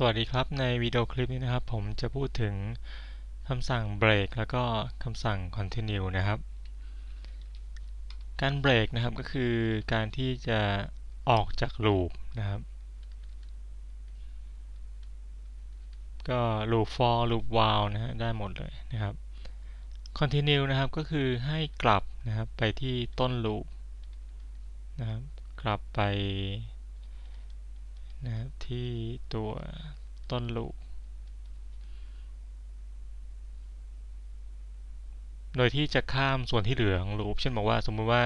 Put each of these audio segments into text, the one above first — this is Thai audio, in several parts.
สวัสดีครับ ในวิดีโอคลิปนี้นะครับ ผมจะพูดถึงคำสั่ง break แล้วก็คำสั่ง continue นะครับ การ break นะครับก็คือการที่จะออกจาก loop นะครับ ก็ loop for loop while นะฮะได้หมดเลยนะครับ continue นะครับก็คือให้กลับนะครับไปที่ต้น loop นะครับ กลับไป นะครับที่ตัวต้นลูปโดยที่จะข้ามส่วนที่เหลือของลูปเช่นบอกว่าสมมุติว่า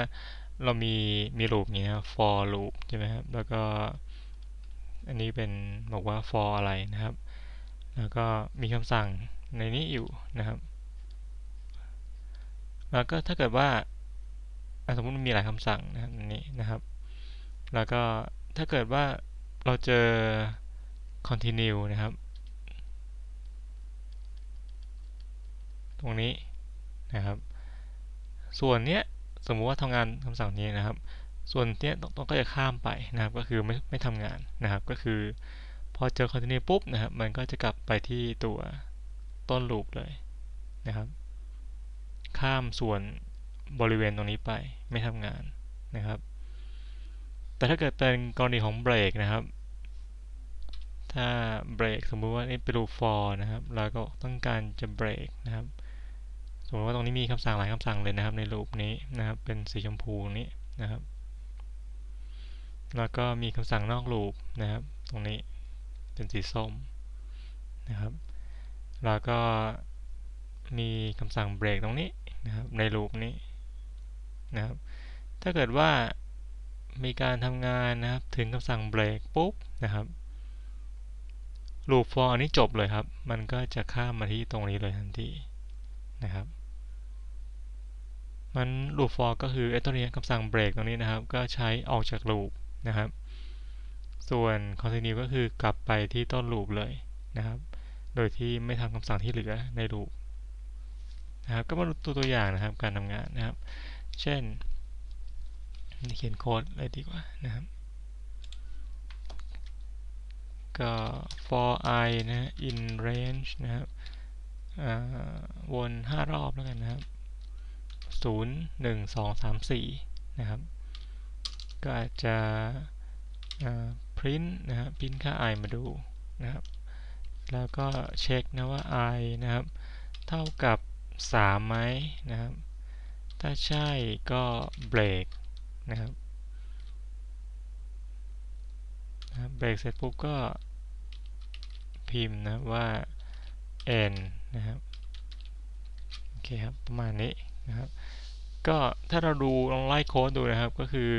เรามีมีลูปนี้นะ for loop ใช่ไหมครับ แล้วก็อันนี้เป็นบอกว่า for อะไรนะครับ แล้วก็มีคำสั่งในนี้อยู่นะครับ แล้วก็ถ้าเกิดว่าสมมติมีหลายคำสั่งนะครับนี้นะครับ แล้วก็ถ้าเกิดว่า เราเจอ continue นะครับ ตรงนี้นะครับ ส่วนเนี้ยสมมุติว่าทำงานคำสั่งนี้นะครับ ส่วนเนี้ยต้องก็จะข้ามไปนะครับ ก็คือไม่ไม่ทำงานนะครับ ก็คือ พอเจอ continue ปุ๊บนะครับ มันก็จะกลับไปที่ตัวต้นลูปเลยนะครับ ข้ามส่วนบริเวณตรงนี้ไปไม่ทำงานนะครับ แต่ถ้าเกิดเป็นกรณีของเบรกนะครับ ถ้าเบรกสมมุติว่านี่เป็นรูป for นะครับเราก็ต้องการจะเบรกนะครับ สมมติว่าตรงนี้มีคำสั่งหลายคำสั่งเลยนะครับ ในรูปนี้นะครับ เป็นสีชมพูนี้นะครับ แล้วก็มีคำสั่งนอกรูปนะครับ ตรงนี้เป็นสีส้มนะครับ แล้วก็มีคำสั่งเบรกตรงนี้นะครับ ในรูปนี้นะครับ ถ้าเกิดว่า มีการทำงานนะครับถึงคำสั่งเบรกปุ๊บนะครับลูป for อันนี้จบเลยครับ มันก็จะข้ามมาที่ตรงนี้เลยทันทีนะครับ มันลูป for ก็คือไอ้ตัวนี้คำสั่งเบรกตรงนี้นะครับ ก็ใช้ออกจากลูปนะครับ ส่วน continue ก็คือกลับไปที่ต้นลูปเลยนะครับ โดยที่ไม่ทำคำสั่งที่เหลือในลูปนะครับ ก็มาดูตัวตัวอย่างนะครับการทำงานนะครับ เช่น เขียนโค้ดเลยดีกว่านะครับ ก็ for i นะ in range นะครับวน5รอบแล้วกันนะครับ0 1 2 3 4นะครับ ก็อาจจะ print นะครับ print ค่า i มาดูนะครับ แล้วก็เช็คนะว่า i นะครับ เท่ากับ3ไหมนะครับ ถ้าใช่ก็ break นะครับเบรกเสร็จปุ๊บก็พิมพ์นะว่า n นะครับโอเคครับประมาณนี้นะครับ ก็ถ้าเราดูลองไล่โค้ดดูนะครับก็คือ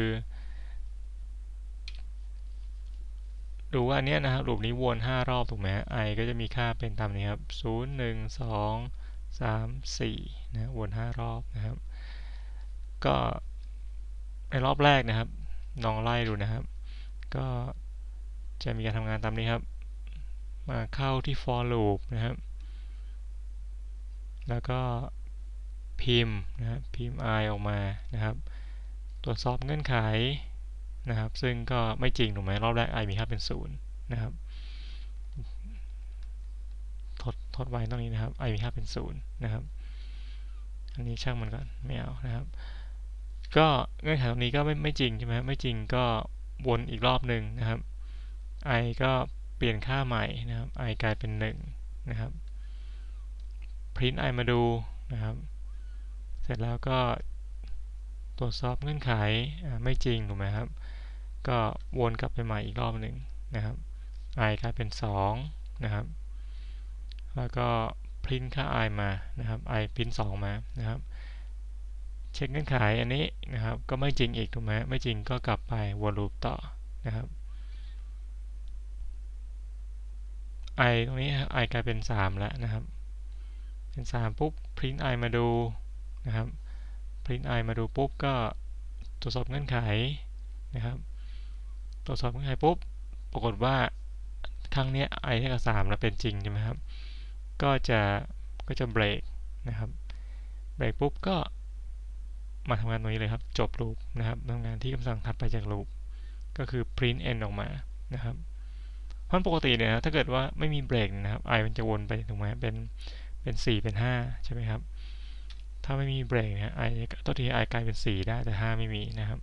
ดูว่าอันนี้ยนะครับลูปนี้วน 5 รอบถูกไหม i ก็จะมีค่าเป็นตามนี้ครับ 0 1 2 3 4นะวน 5 รอบนะครับ ก็ ในรอบแรกนะครับลองไล่ดูนะครับ ก็จะมีการทำงานตามนี้ครับ มาเข้าที่ for loop นะครับ แล้วก็พิมพ์นะครับพิมพ์ i ออกมานะครับ ตรวจสอบเงื่อนไขนะครับ ซึ่งก็ไม่จริงถูกไหมรอบแรก i มีค่าเป็น0นะครับทดทดไว้ตรงนี้นะครับ i มีค่าเป็น0นะครับ อันนี้ช่างมันก่อนไม่เอานะครับ ก็เงื่อนไขตรงนี้ก็ไม่ไม่จริงใช่ไหมไม่จริงก็วนอีกรอบหนึ่งนะครับ i ก็เปลี่ยนค่าใหม่นะครับ i กลายเป็น1นะครับ print i มาดูนะครับ เสร็จแล้วก็ตรวจสอบเงื่อนไขไม่จริงถูกไหมครับ ก็วนกลับไปใหม่อีกรอบหนึ่งนะครับ i กลายเป็น2นะครับ แล้วก็ print ค่า i มานะครับ i print 2 มานะครับ เช็คเงื่อนไขอันนี้นะครับ ก็ไม่จริงอีกถูกไหมไม่จริงก็กลับไปวนลูปต่อนะครับ i ตรงนี้ i กลายเป็น 3 แล้วนะครับ เป็น 3 ปุ๊บ print i มาดูนะครับ print i มาดูปุ๊บก็ตรวจสอบเงื่อนไขนะครับ ตรวจสอบเงื่อนไขปุ๊บ ปรากฏว่าครั้งนี้ i เท่ากับ3แล้วเป็นจริงใช่ไหมครับ ก็จะก็จะเบรกนะครับ เบรกปุ๊บก็ มาทำงานตรงนี้เลยครับ จบลูปนะครับทำงานที่คำสั่งถัดไปจากลูป ก็คือ print n ออกมานะครับเพราะปกติเนี่ยนะถ้าเกิดว่าไม่มีเบรกนะครับ i มันจะวนไปถูกไหมเป็นเป็น 4 เป็น 5 ใช่ไหมครับ ถ้าไม่มีเบรกเนี่ย i ตัวที i กลายเป็น 4 ได้แต่ 5 ไม่มีนะครับ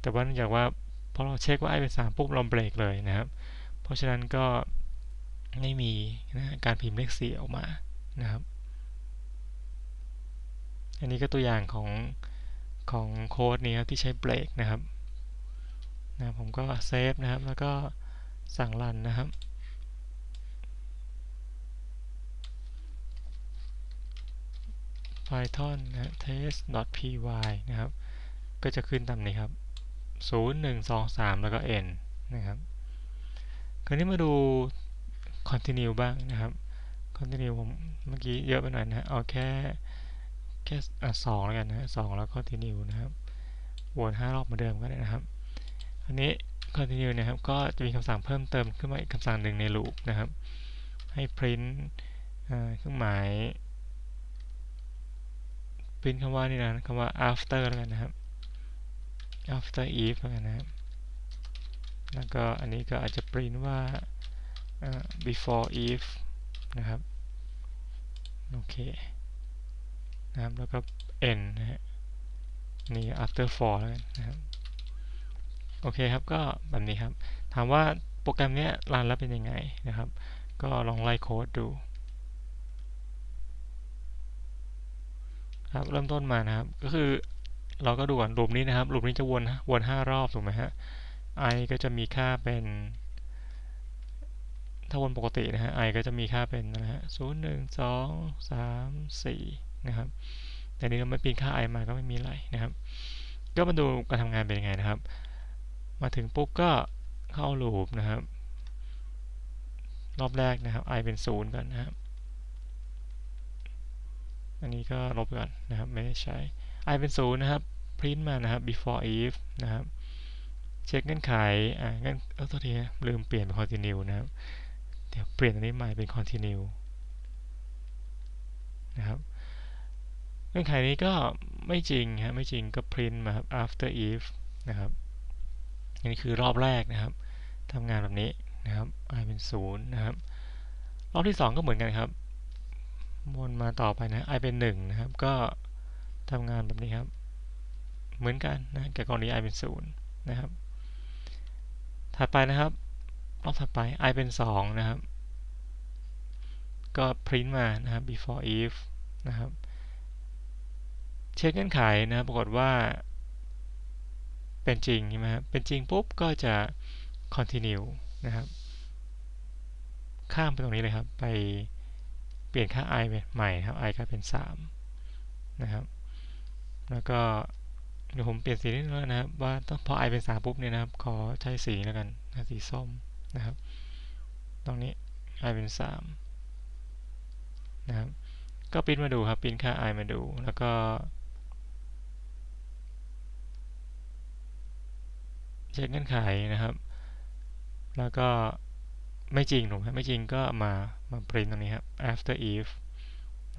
แต่ว่าเนื่องจากว่าพอเราเช็คว่า i เป็น 3 ปุ๊บเราเบรกเลยนะครับ เพราะฉะนั้นก็ไม่มีนะการพิมพ์เลข 4 ออกมานะครับ อันนี้ก็ตัวอย่างของ ของโค้ดนี้ครับที่ใช้เบรกนะครับนะผมก็เซฟนะครับ แล้วก็สั่งรันนะครับ python นะ test.py นะครับ ก็จะขึ้นตามนี้ครับ 0 1 2 3 แล้วก็ n นะครับ คราวนี้มาดู continue บ้างนะครับ continue ผมเมื่อกี้เยอะไปหน่อยนะ เอาแค่ ค่สองแล้วกันนะสองแล้ว continue นะครับวนห้ารอบเหมือนเดิมก็ได้นะครับ อันนี้ continue นะครับ ก็จะมีคำสั่งเพิ่มเติมขึ้นมาอีกคำสั่งหนึ่งใน loop นะครับ ให้ print เครื่องหมาย print คำว่านี่นะคำว่า after แล้วกันนะครับ after if แล้วกันนะครับ แล้วก็อันนี้ก็อาจจะ print ว่า before if นะครับ โอเค นะครับ แล้วก็ n นะฮะนี่ after for แล้วกันนะครับ โอเคครับ ก็แบบนี้ครับ ถามว่าโปรแกรมนี้รันแล้วเป็นยังไงนะครับ ก็ลองไล่โค้ดดู ครับ เริ่มต้นมานะครับ ก็คือเราก็ดูก่อนลูปนี้นะครับลูปนี้จะวนวนห้ารอบถูกไหมฮะ i ก็จะมีค่าเป็น ถ้าวนปกตินะฮะ i ก็จะมีค่าเป็นนะฮะศูนย์หนึ่งสองสามสี่ นะครับ แต่นี้เราไม่ปีนค่า i มาก็ไม่มีอะไรนะครับ ก็มาดูการทำงานเป็นยังไงนะครับ มาถึงปุ๊บก็เข้าลูปนะครับ รอบแรกนะครับ i เป็นศูนย์ก่อนนะครับ อันนี้ก็ลบก่อนนะครับ ไม่ได้ใช้ i เป็นศูนย์นะครับ print มานะครับ before if นะครับเช็คเงื่อนไข อ่างั้นเออตัวทีลืมเปลี่ยนเป็น continue นะครับ เดี๋ยวเปลี่ยนอันนี้ใหม่เป็น continue นะครับ เงื่อนไขนี้ก็ไม่จริงฮะไม่จริงก็ print มาครับ after if นะครับอันนี้คือรอบแรกนะครับทำงานแบบนี้นะครับ i เป็นศูนย์นะครับ รอบที่ 2 ก็เหมือนกันครับวนมาต่อไปนะ i เป็น1นะครับ ก็ทำงานแบบนี้ครับ เหมือนกันนะกับกรณี i เป็น0นะครับ ถัดไปนะครับ รอบถัดไป i เป็น 2 นะครับ ก็ print มานะครับ before if นะครับ เช็คเงื่อนไขนะครับปรากฏว่าเป็นจริงใช่ไหมครับเป็นจริงปุ๊บก็จะ continue นะครับ ข้ามไปตรงนี้เลยครับ ไปเปลี่ยนค่า i ใหม่ครับ i กลายเป็น 3 นะครับ แล้วก็เดี๋ยวผมเปลี่ยนสีนิดนึงนะครับ ว่าต้องพอ i เป็น 3 ปุ๊บเนี่ยนะครับ ขอใช้สีแล้วกันสีส้มนะครับ ตรงนี้ i เป็น 3 นะครับ ก็ปริ้นมาดูครับปริ้นค่า i มาดู แล้วก็ เช็คเงื่อนไขนะครับ แล้วก็ไม่จริงถูกไหมไม่จริงก็มามาปริ้นตรงนี้ครับ after if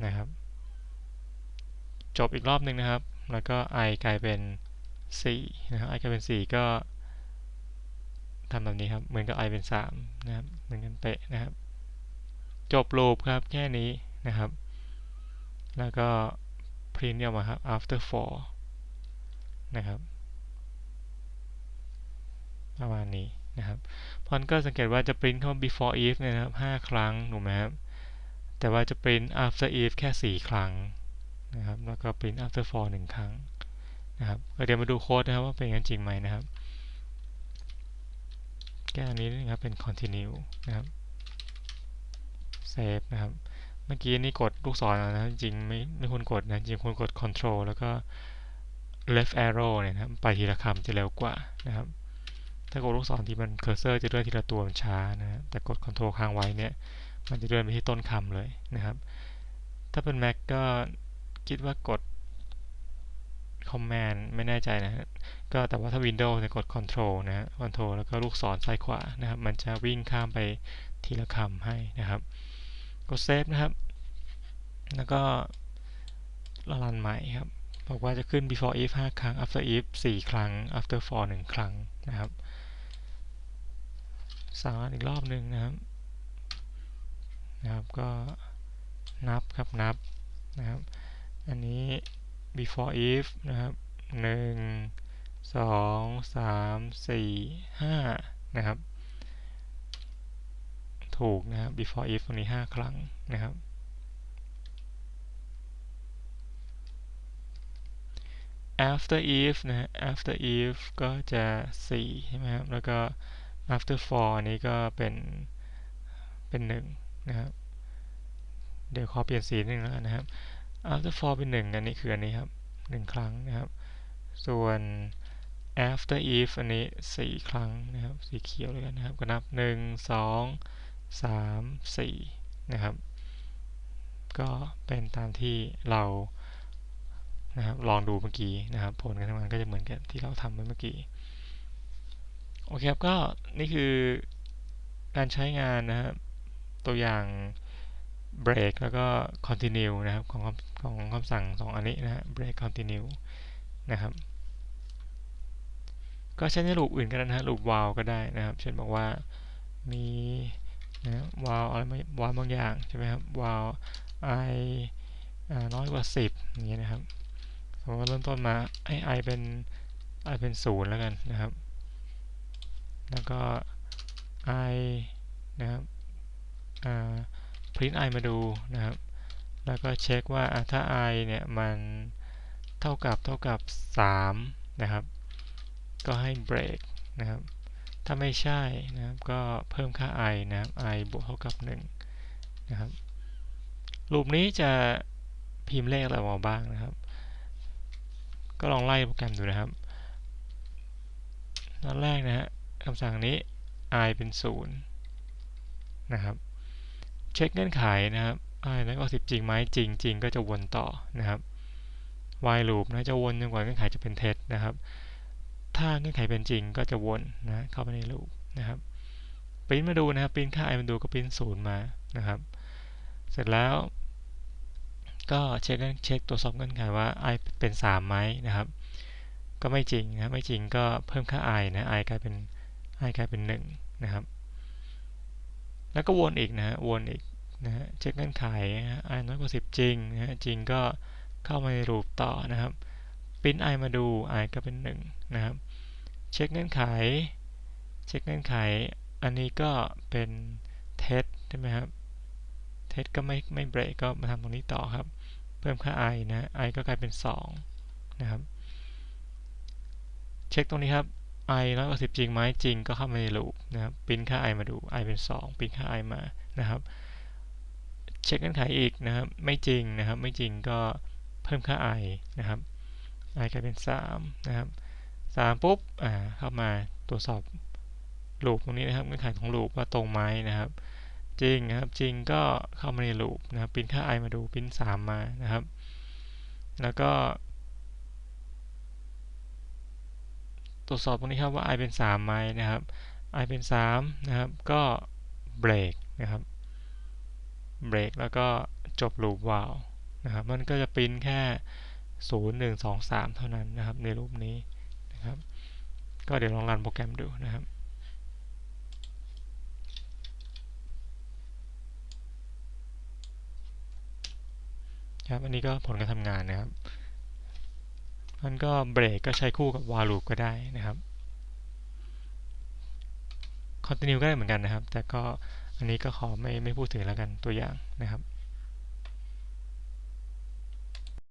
นะครับ จบอีกรอบหนึ่งนะครับ แล้วก็ i กลายเป็น 4 นะครับ i กลายเป็น 4 ก็ทำแบบนี้ครับ เหมือนกับ i เป็น 3 นะครับ เหมือนกันเป๊ะนะครับ จบลูปครับแค่นี้นะครับ แล้วก็ print ออกมาครับ after for นะครับ ประมาณนี้นะครับพอนก็สังเกตว่าจะ print เข้า before if เนี่ยนะครับ5ครั้งถูกไหมครับแต่ว่าจะ print after if แค่ 4 ครั้งนะครับแล้วก็ print after for 1 ครั้งนะครับเดี๋ยวมาดูโค้ดนะครับว่าเป็นงั้นจริงไหมนะครับแก้อันนี้นะครับเป็น continue นะครับ save นะครับเมื่อกี้นี่กดลูกศรนะจริงไม่ไม่ควรกดนะจริงควรกด control แล้วก็ left arrow เนี่ยนะครับไปทีละคำจะเร็วกว่านะครับ ถ้ากดลูกศรที่มันเคอร์เซอร์จะเลื่อนทีละตัวมันช้านะแต่กด control ค้างไว้เนี่ยมันจะเลื่อนไปที่ต้นคำเลยนะครับ ถ้าเป็น Mac ก็คิดว่ากด command ไม่แน่ใจนะฮะก็แต่ว่าถ้า Windows จะกด control นะฮะ control แล้วก็ลูกศรซ้ายขวานะครับ มันจะวิ่งข้ามไปทีละคำให้นะครับ กด save นะครับ แล้วก็รันใหม่ครับ บอกว่าจะขึ้น before if 5 ครั้ง after if 4 ครั้ง after for 1 ครั้งนะครับ สั่งรันอีกรอบหนึ่งนะครับนะครับก็นับครับนับนะครับ อันนี้ before if นะครับหนึ่งสองสามสี่ห้านะครับ ถูกนะครับ before if ตรงนี้ห้าครั้งนะครับ after if นะ after if ก็จะ 4 ใช่ไหมครับ แล้วก็ after for อันนี้ก็เป็นเป็น1นะครับเดี๋ยวขอเปลี่ยนสีนึงแล้วนนะครับ after for เป็น1อันนี้คืออันนี้ครับ1ครั้งนะครับ ส่วน after if อันนี้4ครั้งนะครับสีเขียวเลยกันนะครับ ก็นับ1 2 3 4นะครับ ก็เป็นตามที่เรานะครับลองดูเมื่อกี้นะครับ ผลการทำงานก็จะเหมือนกับที่เราทำไปเมื่อกี้ โอเคครับ ก็นี่คือการใช้งานนะครับ ตัวอย่าง break แล้วก็ continue นะครับ ของของคำสั่ง2อันนี้นะฮะ break continue นะครับ ก็ใช้ในลูปอื่นก็ได้นะฮะลูป while ก็ได้นะครับ เช่นบอกว่ามีนะ while อะไรว while บางอย่างใช่ไหมครับ while i น้อยกว่า 10อย่างเงี้ยนะครับสมมติว่าเริ่มต้นมาให้ i เป็น i เป็นศูนย์แล้วกันนะครับ แล้วก็ i นะครับ print i มาดูนะครับ แล้วก็เช็คว่าถ้า i เนี่ยมันเท่ากับเท่ากับ 3 นะครับ ก็ให้ break นะครับ ถ้าไม่ใช่นะครับก็เพิ่มค่า i นะครับ i บวกเท่ากับ 1 นะครับ รูปนี้จะพิมพ์เลขอะไรมาบ้างนะครับ ก็ลองไล่โปรแกรมดูนะครับตอนแรกนะฮะ คำสั่งนี้ i เป็น 0 นะครับ เช็คเงื่อนไขนะครับ i แล้วก็10 จริงไหมจริงจริงก็จะวนต่อนะครับ while loop นะจะวนจนกว่าเงื่อนไขจะเป็นเท็จนะครับ ถ้าเงื่อนไขเป็นจริงก็จะวนนะเข้าไปใน loop นะครับปริ้นมาดูนะครับปริ้นค่า i มาดูก็ปริ้นศูนย์มานะครับ เสร็จแล้ว ก็เช็คเช็คตรวจสอบเงื่อนไขว่า i เป็น3ไหมนะครับ ก็ไม่จริงนะไม่จริงก็เพิ่มค่า i นะ i กลายเป็น i กลายเป็น 1 นะครับ แล้วก็วนอีกนะฮะ วนอีกนะฮะ เช็คเงื่อนไข i น้อยกว่า 10 จริงนะฮะ จริงก็เข้ามาในรูปต่อนะครับปิ้น i มาดู i ก็เป็น 1 นะครับ เช็คเงื่อนไข เช็คเงื่อนไข อันนี้ก็เป็นเท็จใช่ไหมครับ เท็จก็ไม่ไม่เบรกก็มาทำตรงนี้ต่อครับ เพิ่มค่า i นะ i ก็กลายเป็น 2 นะครับ เช็คตรงนี้ครับ i น้อยกว่า10จริงไหมจริงก็เข้ามาในลูปนะครับปริ้นค่า i มาดู i เป็น 2ปริ้นค่า i มานะครับ เช็คเงื่อนไขอีกนะครับ ไม่จริงนะครับ ไม่จริงก็เพิ่มค่า i นะครับ i กลายเป็น 3 นะครับ 3 ปุ๊บอ่าเข้ามาตรวจสอบลูปตรงนี้นะครับเงื่อนไขของลูปว่าตรงไหมนะครับ จริงนะครับจริงก็เข้ามาในลูปนะครับปริ้นค่า i มาดูปริ้น3 มานะครับ แล้วก็ ต รวจสอบตรงนี้ครับว่า i เป็น3ไหมนะครับ i เป็น3นะครับ ก็เบรกนะครับเบรกแล้วก็จบลูปวาลนะครับ มันก็จะปริ้นแค่ 0 1 2 3 เท่านั้นนะครับ ในรูปนี้นะครับ ก็เดี๋ยวลองรันโปรแกรมดูนะครับครับ อันนี้ก็ผลการทำงานนะครับ มันก็เบรกก็ใช้คู่กับวาลูปก็ได้นะครับ continue ก็ได้เหมือนกันนะครับ แต่ก็อันนี้ก็ขอไม่ไม่พูดถึงแล้วกันตัวอย่างนะครับ